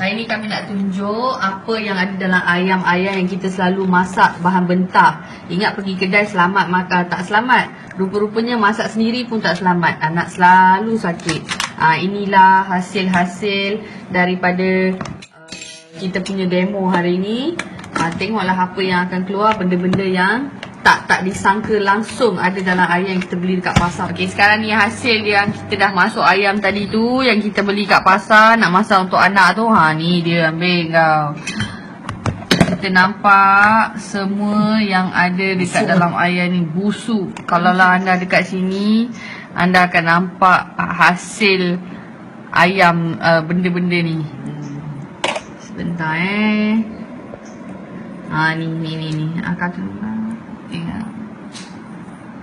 Hari ni kami nak tunjuk apa yang ada dalam ayam-ayam yang kita selalu masak bahan mentah. Ingat pergi kedai selamat makan tak selamat. Rupa-rupanya masak sendiri pun tak selamat. Anak selalu sakit. Ah inilah hasil-hasil daripada uh, kita punya demo hari ni. Ah tengoklah apa yang akan keluar benda-benda yang tak tak disangka langsung ada dalam ayam yang kita beli dekat pasar. Okey, sekarang ni hasil yang kita dah masuk ayam tadi tu yang kita beli kat pasar nak masak untuk anak tu. Ha ni dia ambil kau. Kita nampak semua yang ada dekat dalam ayam ni busuk. Kalau lah anda dekat sini, anda akan nampak hasil ayam uh, benda-benda ni. Sebentar eh. Ha ni ni ni ni. Akak tu.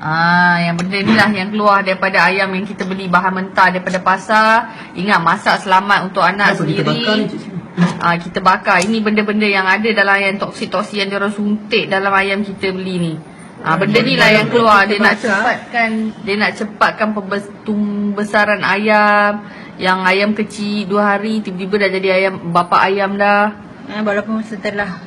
Ah, yang benda ni lah yang keluar daripada ayam yang kita beli bahan mentah daripada pasar. Ingat masak selamat untuk anak Kenapa kita sendiri. bakar ni? Ah, kita bakar. Ini benda-benda yang ada dalam ayam toksik-toksik yang diorang suntik dalam ayam kita beli ni. Ah, benda ni lah yang keluar. Dia nak cepatkan, dia nak cepatkan pembesaran ayam. Yang ayam kecil dua hari tiba-tiba dah jadi ayam bapa ayam dah. Eh, walaupun setelah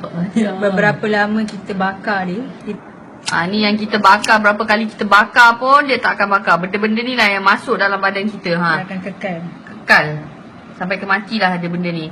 beberapa lama kita bakar dia, kita, Ah ni yang kita bakar berapa kali kita bakar pun dia tak akan bakar. Benda-benda ni lah yang masuk dalam badan kita. Ha. akan kekal. Kekal. Sampai ke matilah ada benda ni.